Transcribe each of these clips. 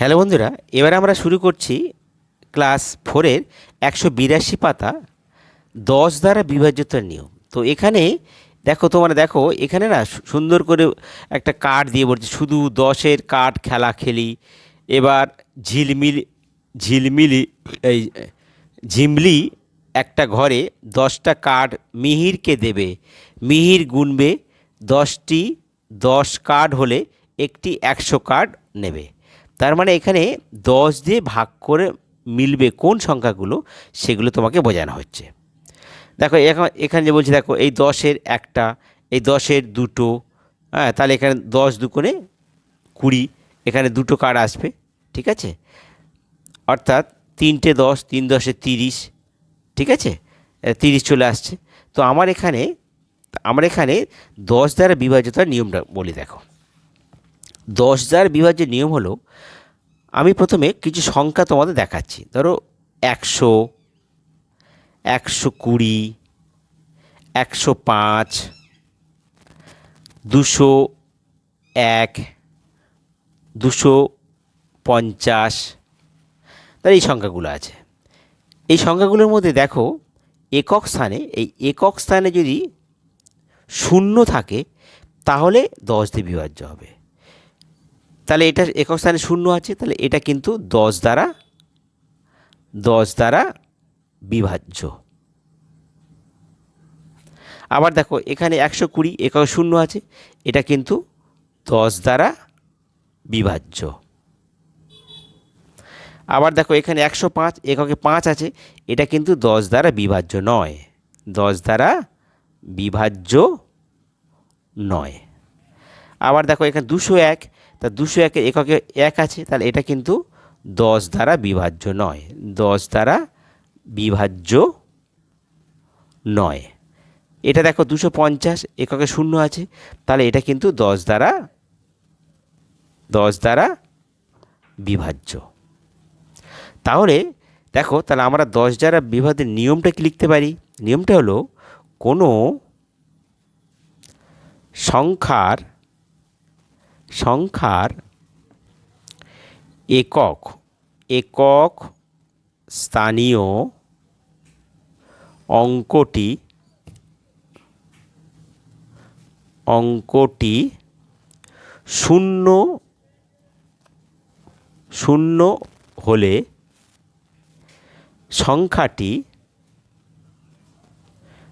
Hello বন্ধুরা, এবার আমরা শুরু করছি ক্লাস ফোরের একশো বিরাশি পাতা দশ দ্বারা বিভাজ্যতার নিয়ম। তো এখানে দেখো তোমরা দেখো, এখানে না সুন্দর করে একটা কার্ড দিয়ে বলছে, শুধু দশের কার্ড খেলা খেলি। এবার ঝিলমিল, ঝিলমিলি, এই ঝিমলি একটা ঘরে দশটা কার্ড মিহিরকে দেবে। মিহির গুনবে, দশটি দশ কার্ড হলে একটি একশো কার্ড নেবে। তার মানে এখানে দশ দিয়ে ভাগ করে মিলবে কোন সংখ্যাগুলো, সেগুলো তোমাকে বোঝানো হচ্ছে। দেখো, এখন যে বলছি, দেখো, এই দশের একটা, এই দশের দুটো হ্যাঁ তাহলে এখানে দশ দুকোণে কুড়ি, এখানে দুটো কার্ড আসবে, ঠিক আছে? অর্থাৎ তিনটে দশ, তিন দশে তিরিশ, ঠিক আছে? তিরিশ চলে আসছে। তো আমার এখানে আমার এখানে দশ দ্বারা বিভাজ্যতার নিয়মটা বলি, দেখো। দশ দ্বারা বিভাজ্যের নিয়ম হলো, আমি প্রথমে কিছু সংখ্যা তোমাদের দেখাচ্ছি। ধরো একশো একশো কুড়ি, একশো পাঁচ, দুশো এক, দুশো পঞ্চাশ। তার এই সংখ্যাগুলো আছে। এই সংখ্যাগুলোর মধ্যে দেখো, একক স্থানে, এই একক স্থানে যদি শূন্য থাকে, তাহলে দশ দিয়ে বিভাজ্য হবে। তাহলে এটা একক স্থানে শূন্য আছে, তাহলে এটা কিন্তু দশ দ্বারা দশ দ্বারা বিভাজ্য। আবার দেখো, এখানে একশো কুড়ি একক শূন্য আছে, এটা কিন্তু দশ দ্বারা বিভাজ্য। আবার দেখো, এখানে একশো পাঁচ এককে পাঁচ আছে, এটা কিন্তু দশ দ্বারা বিভাজ্য নয়। দশ দ্বারা বিভাজ্য নয়। আবার দেখো, এখানে দুশো এক তা দুশো একে এককে এক আছে, তাহলে এটা কিন্তু দশ দ্বারা বিভাজ্য নয়। দশ দ্বারা বিভাজ্য নয়। এটা দেখো দুশো পঞ্চাশ এককে শূন্য আছে, তাহলে এটা কিন্তু দশ দ্বারা দশ দ্বারা বিভাজ্য। তাহলে দেখো, তাহলে আমরা দশ দ্বারা বিভাজ্যের নিয়মটা কি লিখতে পারি? নিয়মটা হলো কোনো সংখ্যার সংখ্যার একক একক স্থানীয় অঙ্কটি অঙ্কটি শূন্য শূন্য হলে সংখ্যাটি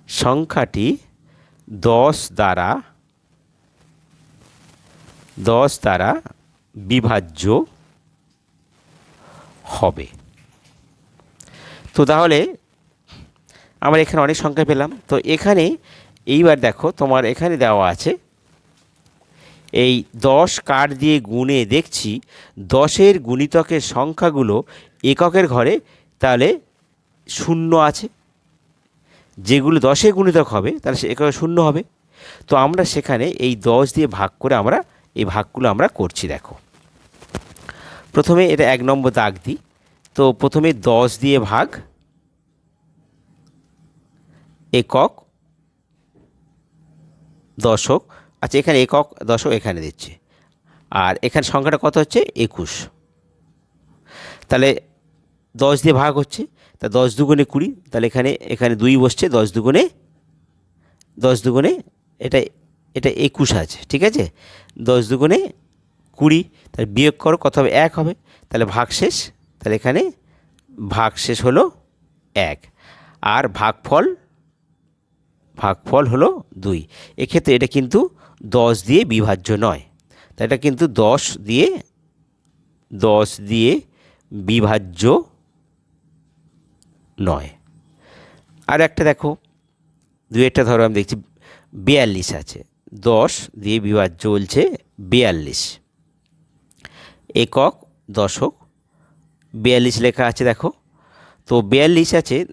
সংখ্যাটি দশ দ্বারা দশ দ্বারা বিভাজ্য হবে। তো তাহলে আমরা এখানে অনেক সংখ্যা পেলাম। তো এখানে এইবার দেখো তোমার এখানে দেওয়া আছে, এই দশ কার্ড দিয়ে গুণে দেখছি দশের গুণিতকের সংখ্যাগুলো এককের ঘরে তাহলে শূন্য আছে। যেগুলো দশে গুণিতক হবে তাহলে সে এককে শূন্য হবে। তো আমরা সেখানে এই দশ দিয়ে ভাগ করে আমরা এই ভাগগুলো আমরা করছি, দেখো। প্রথমে এটা এক নম্বর দাগ দিই। তো প্রথমে দশ দিয়ে ভাগ একক দশক। আচ্ছা এখানে একক দশক এখানে দিচ্ছে। আর এখানে সংখ্যাটা কত হচ্ছে? একুশ। তাহলে দশ দিয়ে ভাগ হচ্ছে, তা দশ দুগুণে কুড়ি, তাহলে এখানে এখানে দুই বসছে, দশ দুগুণে দশ দুগুণে, এটা এটা একুশ আছে, ঠিক আছে? দশ দুগুণে কুড়ি, তাহলে বিয়োগ করো, কত হবে? এক হবে। তাহলে ভাগ শেষ তাহলে এখানে ভাগ শেষ হলো এক। আর ভাগফল ভাগফল হলো দুই। এক্ষেত্রে এটা কিন্তু দশ দিয়ে বিভাজ্য নয়। তা এটা কিন্তু দশ দিয়ে দশ দিয়ে বিভাজ্য নয়। আর একটা দেখো দু একটা ধরো, আমি দেখছি বিয়াল্লিশ আছে। দশ দিয়ে বিভাজ্য চলছে বিয়াল্লিশ। একক দশক, বিয়াল্লিশ লেখা আছে দেখো। তো বিয়াল্লিশ আছে,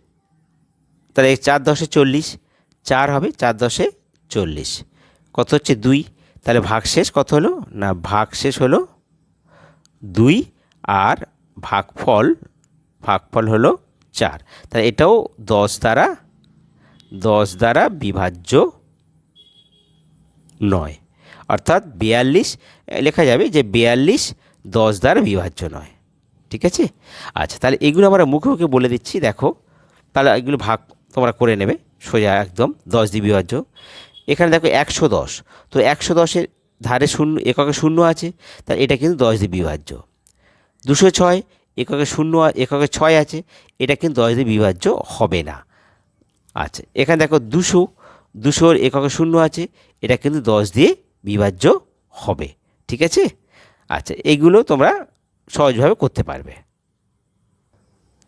তাহলে চার দশে চল্লিশ, চার হবে চার দশে চল্লিশ। কত হচ্ছে দুই? তাহলে ভাগ শেষ কত হলো? না, ভাগ শেষ হলো দুই আর ভাগফল ভাগফল হলো চার। তাহলে এটাও দশ দ্বারা দশ দ্বারা বিভাজ্য নয়। অর্থাৎ বিয়াল্লিশ লেখা যাবে যে বিয়াল্লিশ দশ দ্বারা বিভাজ্য নয়। ঠিক আছে? আচ্ছা তাহলে এগুলো আমরা মুখে মুখে বলে দিচ্ছি, দেখো। তাহলে এগুলো ভাগ তোমরা করে নেবে, সোজা একদম দশ দিয়ে বিভাজ্য। এখানে দেখো একশো দশ। তো একশো দশের ধারে শূন্য, এককে শূন্য আছে, তাহলে এটা কিন্তু দশ দিয়ে বিভাজ্য। দুশো ছয়, এককে শূন্য, এককে ছয় আছে, এটা কিন্তু দশ দিয়ে বিভাজ্য হবে না। আচ্ছা এখানে দেখো দুশো দুশোর এককে শূন্য আছে। এটা কিন্তু দশ দিয়ে বিভাজ্য হবে। ঠিক আছে? আচ্ছা এইগুলো তোমরা সহজভাবে করতে পারবে।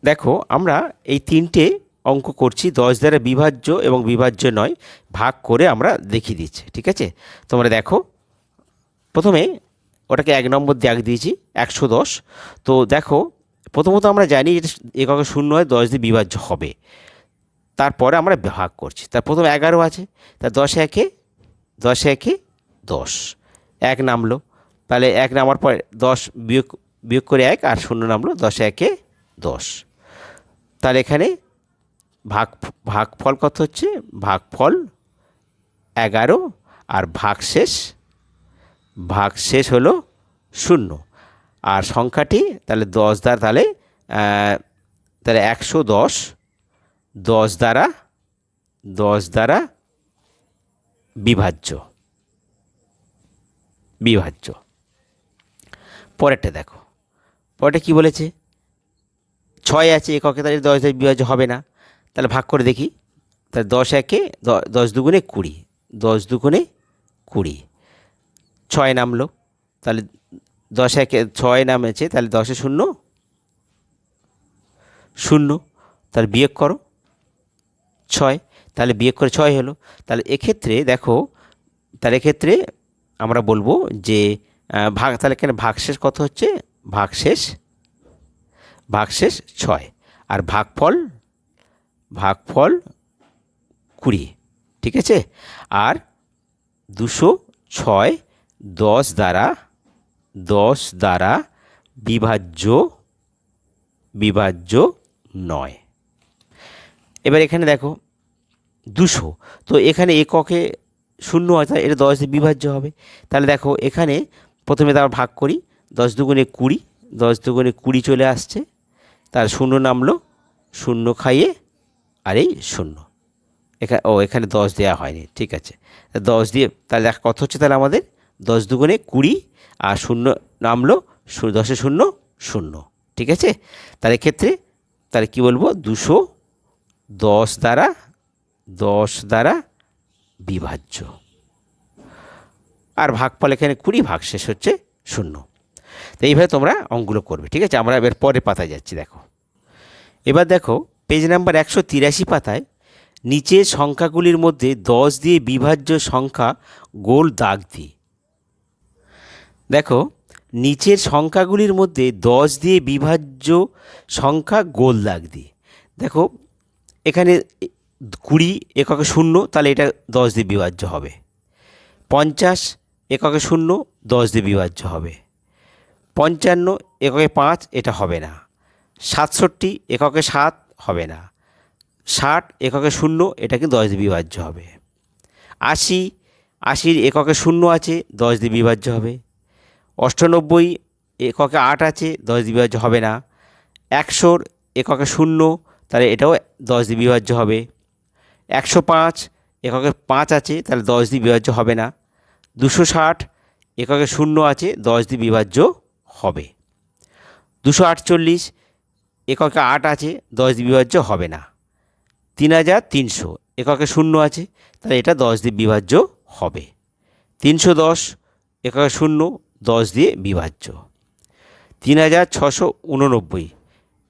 দেখো, আমরা এই তিনটে অঙ্ক করছি। দশ দ্বারা বিভাজ্য এবং বিভাজ্য নয়, ভাগ করে আমরা দেখিয়ে দিচ্ছি। ঠিক আছে? তোমরা দেখো, প্রথমে ওটাকে এক নম্বর দাগ দিয়েছি, একশো দশ। তো দেখো, প্রথমত আমরা জানি এটা এককে শূন্য হয়, দশ দিয়ে বিভাজ্য হবে। তারপরে আমরা ভাগ করছি। তার প্রথম এগারো আছে, তা দশ একে দশ একে দশ। এক নামলো। তাহলে এক নামার পর দশ বিয়োগ বিয়োগ করে এক আর শূন্য নামলো, দশ একে দশ। তাহলে এখানে ভাগ, ভাগফল কত হচ্ছে? ভাগফল এগারো আর ভাগশেষ ভাগশেষ হলো শূন্য। আর সংখ্যাটি তাহলে দশ দ্বারা তাহলে তাহলে একশো দশ দশ দ্বারা দশ দ্বারা বিভাজ্য। বিভাজ্য। পরেরটা দেখো। পরেরটা কি বলেছে? ছয় আছে এককে, তাহলে দশ দিয়ে বিভাজ্য হবে না। তাহলে ভাগ করে দেখি। তাহলে দশ একে দশ দুগুণে কুড়ি, দশ দুগুণে কুড়ি। ছয় নামলো। তাহলে দশ একে, ছয় নামেছে, তাহলে দশে শূন্য। শূন্য। তাহলে বিয়োগ করো। ছয়, তাহলে বিয়োগ করে ছয় হলো। তাহলে এক্ষেত্রে দেখো, তাহলে এক্ষেত্রে আমরা বলব যে ভাগ, তাহলে এখানে ভাগশেষ কত হচ্ছে? ভাগশেষ ভাগশেষ ছয়। আর ভাগফল ভাগফল কুড়ি, ঠিক আছে? আর দুশো ছয় দশ দ্বারা দশ দ্বারা বিভাজ্য বিভাজ্য নয়। এবার এখানে দেখো দুশো। তো এখানে এককে শূন্য হয় অর্থাৎ এটা দশ দিয়ে বিভাজ্য হবে। তাহলে দেখো এখানে প্রথমে তার ভাগ করি, দশ দুগুণে কুড়ি, দশ দুগুণে কুড়ি চলে আসছে। তার শূন্য নামলো, শূন্য খাইয়ে, আর এই শূন্য। এখানে ও, এখানে দশ দেওয়া হয়নি, ঠিক আছে। দশ দিয়ে, তাহলে দেখ কত হচ্ছে তাহলে আমাদের? দশ দুগুণে কুড়ি, আর শূন্য নামলো দশে শূন্য শূন্য, ঠিক আছে? তাহলে এক্ষেত্রে, তাহলে কী বলব? দুশো দশ দ্বারা দশ দ্বারা বিভাজ্য। আর ভাগফল এখানে কুড়ি, ভাগ শেষ হচ্ছে শূন্য। তো এইভাবে তোমরা অঙ্কগুলো করবে, ঠিক আছে? আমরা এবার পরের পাতায় যাচ্ছি, দেখো। এবার দেখো পেজ নাম্বার একশো তিরাশি পাতায় নিচের সংখ্যাগুলির মধ্যে দশ দিয়ে বিভাজ্য সংখ্যা গোল দাগ দিই দেখো, নিচের সংখ্যাগুলির মধ্যে দশ দিয়ে বিভাজ্য সংখ্যা গোল দাগ দিই দেখো এখানে কুড়ি এককে শূন্য, তাহলে এটা দশ দিয়ে বিভাজ্য হবে। পঞ্চাশ এককে শূন্য, দশ দিয়ে বিভাজ্য হবে। পঞ্চান্ন এককে পাঁচ, এটা হবে না। সাতষট্টি এককে সাত, হবে না। ষাট এককে শূন্য, এটা কিন্তু দশ দিয়ে বিভাজ্য হবে। আশি, আশির এককে শূন্য আছে, দশ দিয়ে বিভাজ্য হবে। অষ্টানব্বই এককে আট আছে, দশ দিয়ে বিভাজ্য হবে না। একশোর এককে শূন্য তাহলে এটাও দশ দিয়ে বিভাজ্য হবে। একশো পাঁচ এককে পাঁচ আছে, তাহলে দশ দিয়ে বিভাজ্য হবে না। দুশো ষাট এককে শূন্য আছে, দশ দিয়ে বিভাজ্য হবে। দুশো আটচল্লিশ এককে আট আছে, দশ দিয়ে বিভাজ্য হবে না। তিন হাজার তিনশো এককে শূন্য আছে, তাহলে এটা দশ দিয়ে বিভাজ্য হবে। তিনশো দশ এককে শূন্য, দশ দিয়ে বিভাজ্য। তিন হাজার ছশো উননব্বই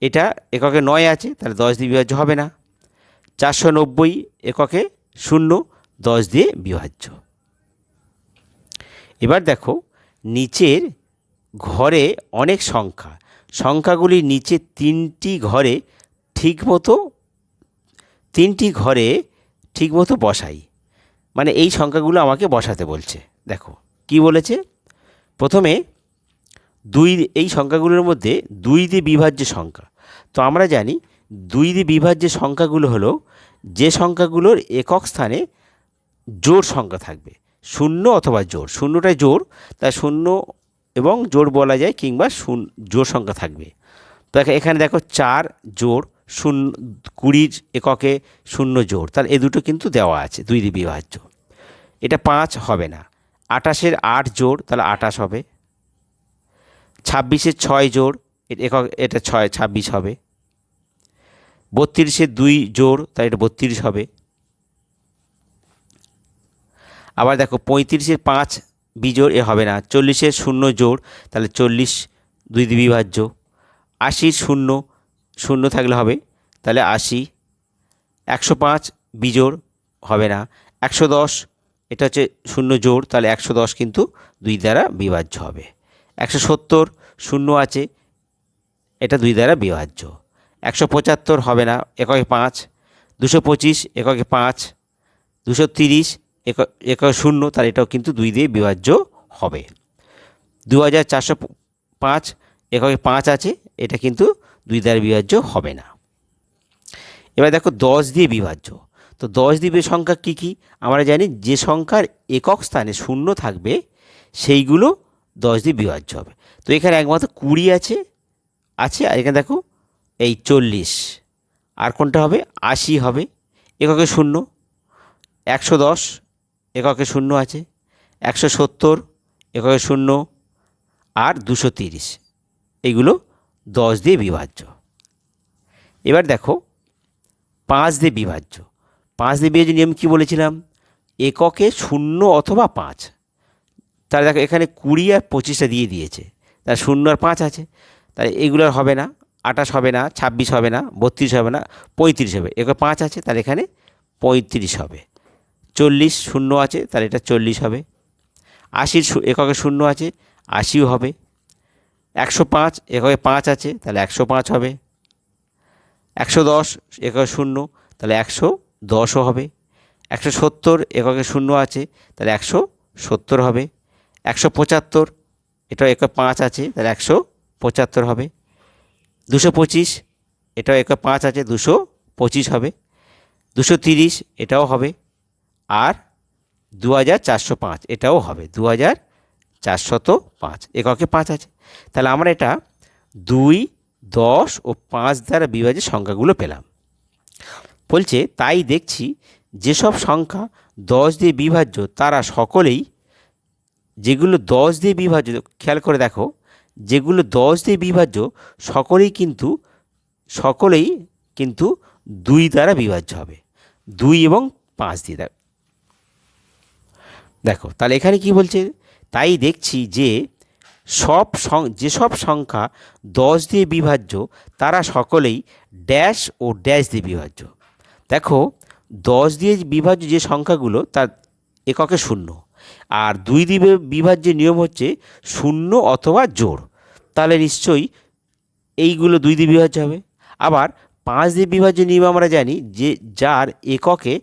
এটা এককে নয় আছে, তাহলে দশ দিয়ে বিভাজ্য হবে না। চারশো নব্বই এককে শূন্য, দশ দিয়ে বিভাজ্য। এবার দেখো, নিচের ঘরে অনেক সংখ্যা। সংখ্যাগুলি নিচে তিনটি ঘরে ঠিকমতো, তিনটি ঘরে ঠিকমতো বসাই। মানে এই সংখ্যাগুলো আমাকে বসাতে বলছে। দেখো, কি বলেছে? প্রথমে দুই এই সংখ্যাগুলোর মধ্যে দুই দিয়ে বিভাজ্য সংখ্যা। তো আমরা জানি দুই দিয়ে বিভাজ্য সংখ্যাগুলো হলো যে সংখ্যাগুলোর একক স্থানে জোর সংখ্যা থাকবে, শূন্য অথবা জোর শূন্যটায় জোর তাই শূন্য এবং জোর বলা যায় কিংবা শূন্য জোড় সংখ্যা থাকবে। তো এখানে দেখো চার জোড়, শূন্য কুড়ির এককে শূন্য জোড়। তাহলে এ দুটো কিন্তু দেওয়া আছে, দুই বিভাজ্য। এটা পাঁচ হবে না। আটাশের আট জোড়, তাহলে আটাশ হবে। ছাব্বিশের ছয় এ- একক, এটা ছয়, ছাব্বিশ হবে। বত্রিশের দুই জোড়, তাই এটা বত্রিশ হবে। আবার দেখো পঁয়ত্রিশের পাঁচ বিজোড়, এ হবে না। চল্লিশের শূন্য জোড়, তাহলে চল্লিশ দুই বিভাজ্য আশির শূন্য শূন্য থাকলে হবে, তাহলে আশি। একশো পাঁচ বিজোড় হবে না। একশো দশ, এটা হচ্ছে শূন্য জোড়, তাহলে একশো দশ কিন্তু দুই দ্বারা বিভাজ্য হবে। একশো সত্তর শূন্য আছে, এটা দুই দ্বারা বিভাজ্য। একশো পঁচাত্তর হবে না, এককে পাঁচ। দুশো পঁচিশ, এককে পাঁচ। দুশো তিরিশ, এক, একক শূন্য, তার এটাও কিন্তু দুই দিয়ে বিভাজ্য হবে। দু হাজার চারশো পাঁচ, এককে পাঁচ আছে, এটা কিন্তু দুই দ্বারা বিভাজ্য হবে না। এবার দেখো দশ দিয়ে বিভাজ্য। তো দশ দিয়ে সংখ্যা কী কী? আমরা জানি যে সংখ্যার একক স্থানে শূন্য থাকবে, সেইগুলো দশ দিয়ে বিভাজ্য হবে। তো এখানে একমাত্র কুড়ি আছে আছে, আর এখানে দেখো এই চল্লিশ। আর কোনটা হবে? আশি হবে। এককে শূন্য, একশো দশ, এককে শূন্য আছে। একশো সত্তর, এককে শূন্য, আর দুশো তিরিশ। এইগুলো দশ দিয়ে বিভাজ্য। এবার দেখো, পাঁচ দিয়ে বিভাজ্য। পাঁচ দিয়ে বিভাজ্য নিয়ম কী বলেছিলাম? এককে শূন্য অথবা পাঁচ। তাহলে দেখো এখানে কুড়ি আর পঁচিশটা দিয়ে দিয়েছে। তার শূন্য আর পাঁচ আছে। তাহলে এগুলো আর হবে না। আঠাশ হবে না, ছাব্বিশ হবে না, বত্রিশ হবে না, পঁয়ত্রিশ হবে। একে পাঁচ আছে, তাহলে এখানে পঁয়ত্রিশ হবে। চল্লিশ শূন্য আছে, তাহলে এটা চল্লিশ হবে। আশির এককে শূন্য আছে, আশিও হবে। একশো পাঁচ, এককে পাঁচ আছে, তাহলে একশো পাঁচ হবে। একশো দশ, এককে শূন্য, তাহলে একশো দশও হবে। একশো সত্তর, এককে শূন্য আছে, তাহলে একশো সত্তর হবে। একশো পঁচাত্তর এটা একে পাঁচ আছে, তাহলে একশো পঁচাত্তর হবে। দুশো পঁচিশ, এটাও একে পাঁচ আছে, দুশো পঁচিশ হবে। দুশো তিরিশ, এটাও হবে। আর দু হাজার চারশো পাঁচ, এটাও হবে। দু হাজার চারশত পাঁচ, এককে পাঁচ আছে। তাহলে আমরা এটা দুই, দশ ও পাঁচ দ্বারা বিভাজ্য সংখ্যাগুলো পেলাম। বলছে, তাই দেখছি যেসব সংখ্যা দশ দিয়ে বিভাজ্য, তারা সকলেই যেগুলো দশ দিয়ে বিভাজ্য, খেয়াল করে দেখো, যেগুলো দশ দিয়ে বিভাজ্য, সকলেই কিন্তু সকলেই কিন্তু দুই দ্বারা বিভাজ্য হবে। দুই এবং পাঁচ দিয়ে দেখ দেখো, তাহলে এখানে কি বলছে? তাই দেখছি যে সব যেসব সংখ্যা দশ দিয়ে বিভাজ্য, তারা সকলেই ড্যাশ ও ড্যাশ দিয়ে বিভাজ্য। দেখো, দশ দিয়ে বিভাজ্য যে সংখ্যাগুলো, তার এককে শূন্য। আর দুই দিয়ে বিভাজ্যের নিয়ম হচ্ছে শূন্য অথবা জোড়। তাহলে নিশ্চয়ই এইগুলো দুই দিয়ে বিভাজ্য হবে। আবার পাঁচ দিয়ে বিভাজ্য নিয়ম আমরা জানি যে যার এককে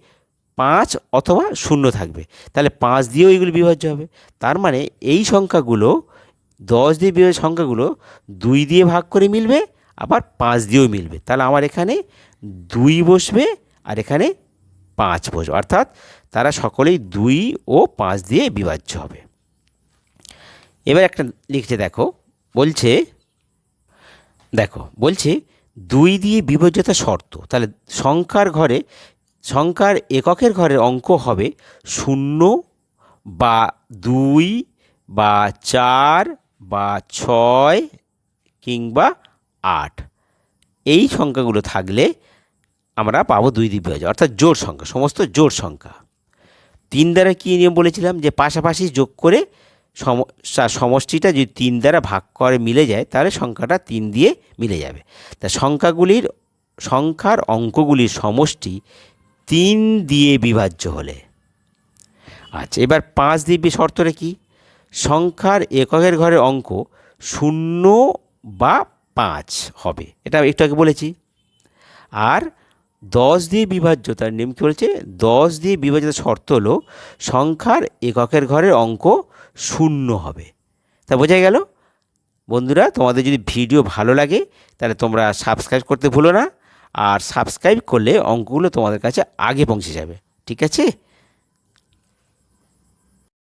পাঁচ অথবা শূন্য থাকবে। তাহলে পাঁচ দিয়েও এইগুলো বিভাজ্য হবে। তার মানে এই সংখ্যাগুলো, দশ দিয়ে বিভাজ্য সংখ্যাগুলো দুই দিয়ে ভাগ করে মিলবে, আবার পাঁচ দিয়েও মিলবে। তাহলে আমার এখানে দুই বসবে আর এখানে পাঁচ বসবে। অর্থাৎ তারা সকলেই দুই ও পাঁচ দিয়ে বিভাজ্য হবে। এবার একটা লিখছে, দেখো, বলছে দেখো, বলছে, দুই দিয়ে বিভাজ্যতা শর্ত, তাহলে সংখ্যার ঘরে, সংখ্যার এককের ঘরের অঙ্ক হবে শূন্য বা দুই বা চার বা ছয় কিংবা আট। এই সংখ্যাগুলো থাকলে আমরা পাবো দুই দিয়ে বিভাজ্য, অর্থাৎ জোর সংখ্যা, সমস্ত জোর সংখ্যা। তিন দ্বারা কী নিয়ম বলেছিলাম? যে পাশাপাশি যোগ করে সমষ্টিটা যদি তিন দ্বারা ভাগ করে মিলে যায়, তাহলে সংখ্যাটা তিন দিয়ে মিলে যাবে। তা সংখ্যাগুলির, সংখ্যার অঙ্কগুলির সমষ্টি তিন দিয়ে বিভাজ্য হলে। আচ্ছা এবার পাঁচ বি- শর্তটা কি? সংখ্যার এককের ঘরের অঙ্ক শূন্য বা পাঁচ হবে। এটা একটু আগে বলেছি। আর দশ দিয়ে বিভাজ্য, তার নিয়ম কী বলেছে? দশ দিয়ে বিভাজ্য শর্ত হলো সংখ্যার এককের ঘরের অঙ্ক শূন্য হবে। তা বোঝা গেল? বন্ধুরা, তোমাদের যদি ভিডিও ভালো লাগে, তাহলে তোমরা সাবস্ক্রাইব করতে ভুলো না, আর সাবস্ক্রাইব করলে অঙ্কগুলো তোমাদের কাছে আগে পৌঁছে যাবে। ঠিক আছে?